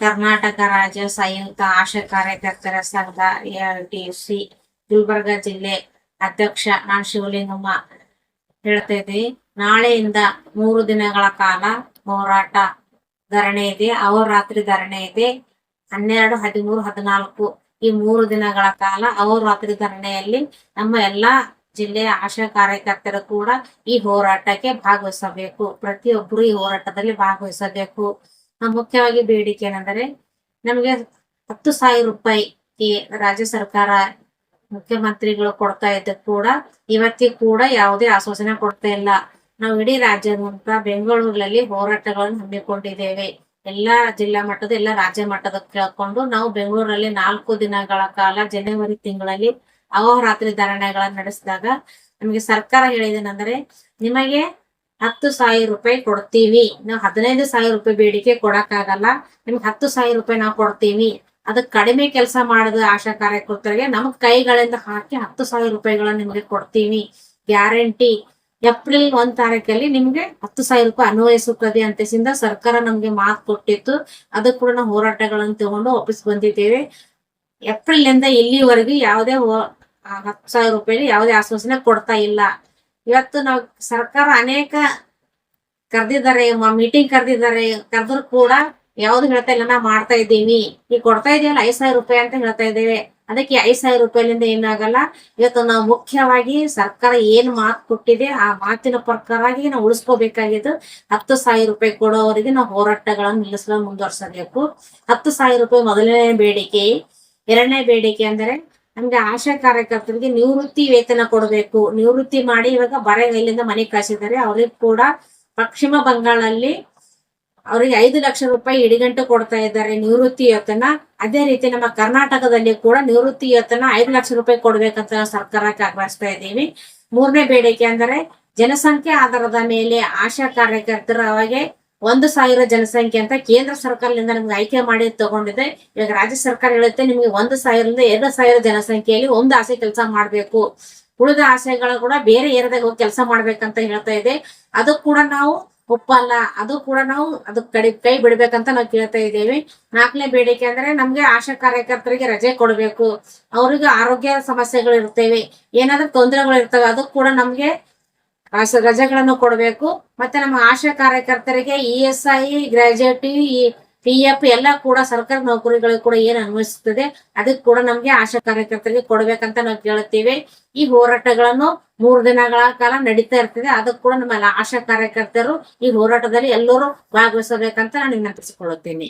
ಕರ್ನಾಟಕ ರಾಜ್ಯ ಸಂಯುಕ್ತ ಆಶಾ ಕಾರ್ಯಕರ್ತರ ಸಂಘ ಎಐಟಿಸಿ ಗುಲ್ಬರ್ಗ ಜಿಲ್ಲೆ ಅಧ್ಯಕ್ಷ ನಾನ್ ಶಿವಲಿಂಗಮ್ಮ ಹೇಳ್ತಾ ಇದ್ದೀವಿ. ನಾಳೆಯಿಂದ ಮೂರು ದಿನಗಳ ಕಾಲ ಹೋರಾಟ ಧರಣಿ ಇದೆ ಅಹೋರಾತ್ರಿ ಧರಣಿ ಇದೆ. ಹನ್ನೆರಡು, ಹದಿಮೂರು, ಹದಿನಾಲ್ಕು ಈ ಮೂರು ದಿನಗಳ ಕಾಲ ಅಹೋರಾತ್ರಿ ಧರಣಿಯಲ್ಲಿ ನಮ್ಮ ಎಲ್ಲಾ ಜಿಲ್ಲೆಯ ಆಶಾ ಕಾರ್ಯಕರ್ತರು ಕೂಡ ಈ ಹೋರಾಟಕ್ಕೆ ಭಾಗವಹಿಸಬೇಕು. ಪ್ರತಿಯೊಬ್ಬರು ಈ ಹೋರಾಟದಲ್ಲಿ ಭಾಗವಹಿಸಬೇಕು. ಮುಖ್ಯವಾಗಿ ಬೇಡಿಕೆ ಏನೆಂದರೆ ನಮಗೆ ಹತ್ತು ಸಾವಿರ ರೂಪಾಯಿ ರಾಜ್ಯ ಸರ್ಕಾರ ಮುಖ್ಯಮಂತ್ರಿಗಳು ಕೊಡ್ತಾ ಇದ್ದ ಕೂಡ ಇವತ್ತಿಗೆ ಕೂಡ ಯಾವುದೇ ಆಶ್ವಾಸನೆ ಕೊಡ್ತಾ ಇಲ್ಲ. ನಾವು ಇಡೀ ರಾಜ್ಯಾದ್ಯಂತ ಬೆಂಗಳೂರಿನಲ್ಲಿ ಹೋರಾಟಗಳನ್ನು ಹಮ್ಮಿಕೊಂಡಿದ್ದೇವೆ. ಎಲ್ಲಾ ಜಿಲ್ಲಾ ಮಟ್ಟದ, ಎಲ್ಲ ರಾಜ್ಯ ಮಟ್ಟದ ಕೇಳ್ಕೊಂಡು ನಾವು ಬೆಂಗಳೂರಲ್ಲಿ ನಾಲ್ಕು ದಿನಗಳ ಕಾಲ ಜನವರಿ ತಿಂಗಳಲ್ಲಿ ಅಹೋರಾತ್ರಿ ಧಾರಣೆಗಳನ್ನು ನಡೆಸಿದಾಗ ನಮಗೆ ಸರ್ಕಾರ ಹೇಳಿದೇನೆಂದರೆ ನಿಮಗೆ ಹತ್ತು ಸಾವಿರ ರೂಪಾಯಿ ಕೊಡ್ತೀವಿ. ನಾವು ಹದಿನೈದು ಸಾವಿರ ರೂಪಾಯಿ ಬೇಡಿಕೆ ಕೊಡಕ್ಕಾಗಲ್ಲ. ನಿಮ್ಗೆ ಹತ್ತು ಸಾವಿರ ರೂಪಾಯಿ ನಾವು ಕೊಡ್ತೀವಿ. ಅದು ಕಡಿಮೆ ಕೆಲಸ ಮಾಡಿದ ಆಶಾ ಕಾರ್ಯಕರ್ತರಿಗೆ ನಮ್ಮ ಕೈಗಳಿಂದ ಹಾಕಿ ಹತ್ತು ಸಾವಿರ ರೂಪಾಯಿಗಳನ್ನ ನಿಮ್ಗೆ ಕೊಡ್ತೀವಿ. ಗ್ಯಾರಂಟಿ. ಏಪ್ರಿಲ್ ಒಂದ್ ತಾರೀಕಲ್ಲಿ ನಿಮ್ಗೆ ಹತ್ತು ಸಾವಿರ ರೂಪಾಯಿ ಅನ್ವಯಿಸುತ್ತದೆ ಅಂತಸಿಂದ ಸರ್ಕಾರ ನಮ್ಗೆ ಮಾತು ಕೊಟ್ಟಿತ್ತು. ಅದಕ್ಕೆ ಕೂಡ ನಾವು ಹೋರಾಟಗಳನ್ನು ತಗೊಂಡು ವಾಪಸ್ ಬಂದಿದ್ದೇವೆ. ಏಪ್ರಿಲ್ ಇಂದ ಇಲ್ಲಿವರೆಗೂ ಯಾವುದೇ ಹತ್ತು ಸಾವಿರ ರೂಪಾಯಿ ಯಾವುದೇ ಆಶ್ವಾಸನೆ ಕೊಡ್ತಾ ಇಲ್ಲ. ಇವತ್ತು ನಾವು ಸರ್ಕಾರ ಅನೇಕ ಕರೆದಿದ್ದಾರೆ ಮೀಟಿಂಗ್ ಕರೆದಿದ್ದಾರೆ. ಕರೆದ್ರು ಕೂಡ ಯಾವ್ದು ಹೇಳ್ತಾ ಇಲ್ಲ ನಾವು ಮಾಡ್ತಾ ಇದ್ದೀವಿ. ಈಗ ಕೊಡ್ತಾ ಇದೆಯಲ್ಲ ಐದು ಸಾವಿರ ರೂಪಾಯಿ ಅಂತ ಹೇಳ್ತಾ ಇದ್ದೇವೆ. ಅದಕ್ಕೆ ಐದ್ ಸಾವಿರ ರೂಪಾಯಿಲಿಂದ ಏನಾಗಲ್ಲ. ಇವತ್ತು ನಾವು ಮುಖ್ಯವಾಗಿ ಸರ್ಕಾರ ಏನ್ ಮಾತು ಕೊಟ್ಟಿದೆ ಆ ಮಾತಿನ ಪ್ರಕಾರವಾಗಿ ನಾವು ಉಳಿಸ್ಕೋಬೇಕಾಗಿದ್ದು ಹತ್ತು ಸಾವಿರ ರೂಪಾಯಿ ಕೊಡೋವರೆಗೆ ನಾವು ಹೋರಾಟಗಳನ್ನು ನಿಲ್ಲಿಸಲು ಮುಂದುವರ್ಸಬೇಕು. ಹತ್ತು ಸಾವಿರ ರೂಪಾಯಿ ಮೊದಲನೇ ಬೇಡಿಕೆ. ಎರಡನೇ ಬೇಡಿಕೆ ಅಂದ್ರೆ ನಮ್ಗೆ ಆಶಾ ಕಾರ್ಯಕರ್ತರಿಗೆ ನಿವೃತ್ತಿ ವೇತನ ಕೊಡಬೇಕು. ನಿವೃತ್ತಿ ಮಾಡಿ ಇವಾಗ ಬರೆ ಇಲ್ಲಿಂದ ಮನೆ ಕಳಿಸಿದ್ದಾರೆ. ಅವ್ರಿಗೆ ಕೂಡ ಪಶ್ಚಿಮ ಬಂಗಾಳಲ್ಲಿ ಅವರಿಗೆ ಐದು ಲಕ್ಷ ರೂಪಾಯಿ ಇಡಿಗಂಟು ಕೊಡ್ತಾ ಇದ್ದಾರೆ ನಿವೃತ್ತಿ ವೇತನ. ಅದೇ ರೀತಿ ನಮ್ಮ ಕರ್ನಾಟಕದಲ್ಲಿ ಕೂಡ ನಿವೃತ್ತಿ ವೇತನ ಐದು ಲಕ್ಷ ರೂಪಾಯಿ ಕೊಡ್ಬೇಕಂತ ಸರ್ಕಾರಕ್ಕೆ ಆಗ್ರಹಿಸ್ತಾ ಇದ್ದೀವಿ. ಮೂರನೇ ಬೇಡಿಕೆ ಅಂದರೆ ಜನಸಂಖ್ಯೆ ಆಧಾರದ ಮೇಲೆ ಆಶಾ ಕಾರ್ಯಕರ್ತರ ಅವಾಗೆ ಒಂದು ಸಾವಿರ ಜನಸಂಖ್ಯೆ ಅಂತ ಕೇಂದ್ರ ಸರ್ಕಾರದಿಂದ ನಮ್ಗೆ ಆಯ್ಕೆ ಮಾಡಿ ತಗೊಂಡಿದೆ. ಇವಾಗ ರಾಜ್ಯ ಸರ್ಕಾರ ಹೇಳುತ್ತೆ ನಿಮ್ಗೆ ಒಂದು ಸಾವಿರದಿಂದ ಎರಡು ಸಾವಿರ ಜನಸಂಖ್ಯೆಯಲ್ಲಿ ಒಂದು ಆಸೆ ಕೆಲಸ ಮಾಡ್ಬೇಕು. ಉಳಿದ ಆಸೆಗಳು ಕೂಡ ಬೇರೆ ಏರಿಯಾದಾಗ ಹೋಗಿ ಕೆಲಸ ಮಾಡ್ಬೇಕಂತ ಹೇಳ್ತಾ ಇದೆ. ಅದು ಕೂಡ ನಾವು ಒಪ್ಪಲ್ಲ. ಅದು ಕೂಡ ನಾವು ಅದು ಕಡಿ ಕೈ ಬಿಡ್ಬೇಕಂತ ನಾವು ಕೇಳ್ತಾ ಇದ್ದೇವೆ. ನಾಲ್ಕನೇ ಬೇಡಿಕೆ ಅಂದ್ರೆ ನಮ್ಗೆ ಆಶಾ ಕಾರ್ಯಕರ್ತರಿಗೆ ರಜೆ ಕೊಡ್ಬೇಕು. ಅವ್ರಿಗೆ ಆರೋಗ್ಯ ಸಮಸ್ಯೆಗಳು ಇರ್ತೇವೆ ಏನಾದ್ರೂ ತೊಂದರೆಗಳು ಇರ್ತವೆ ಅದು ಕೂಡ ನಮ್ಗೆ ರಜೆಗಳನ್ನು ಕೊಡಬೇಕು. ಮತ್ತೆ ನಮ್ಮ ಆಶಾ ಕಾರ್ಯಕರ್ತರಿಗೆ E S I gratuity P F ಎಲ್ಲ ಕೂಡ ಸರ್ಕಾರಿ ನೌಕರಿಗಳಿಗೆ ಕೂಡ ಏನ್ ಅನ್ವಯಿಸುತ್ತದೆ, ಅದಕ್ಕೆ ಕೂಡ ನಮ್ಗೆ ಆಶಾ ಕಾರ್ಯಕರ್ತರಿಗೆ ಕೊಡ್ಬೇಕಂತ ನಾವು ಕೇಳುತ್ತೇವೆ. ಈ ಹೋರಾಟಗಳನ್ನು ಮೂರು ದಿನಗಳ ಕಾಲ ನಡೀತಾ ಇರ್ತದೆ, ಅದಕ್ಕೆ ಕೂಡ ನಮ್ಮ ಆಶಾ ಕಾರ್ಯಕರ್ತರು ಈ ಹೋರಾಟದಲ್ಲಿ ಎಲ್ಲರೂ ಭಾಗವಹಿಸಬೇಕಂತ ನಾನು ವಿನಂತಿಸಿಕೊಳ್ಳುತ್ತೇನೆ.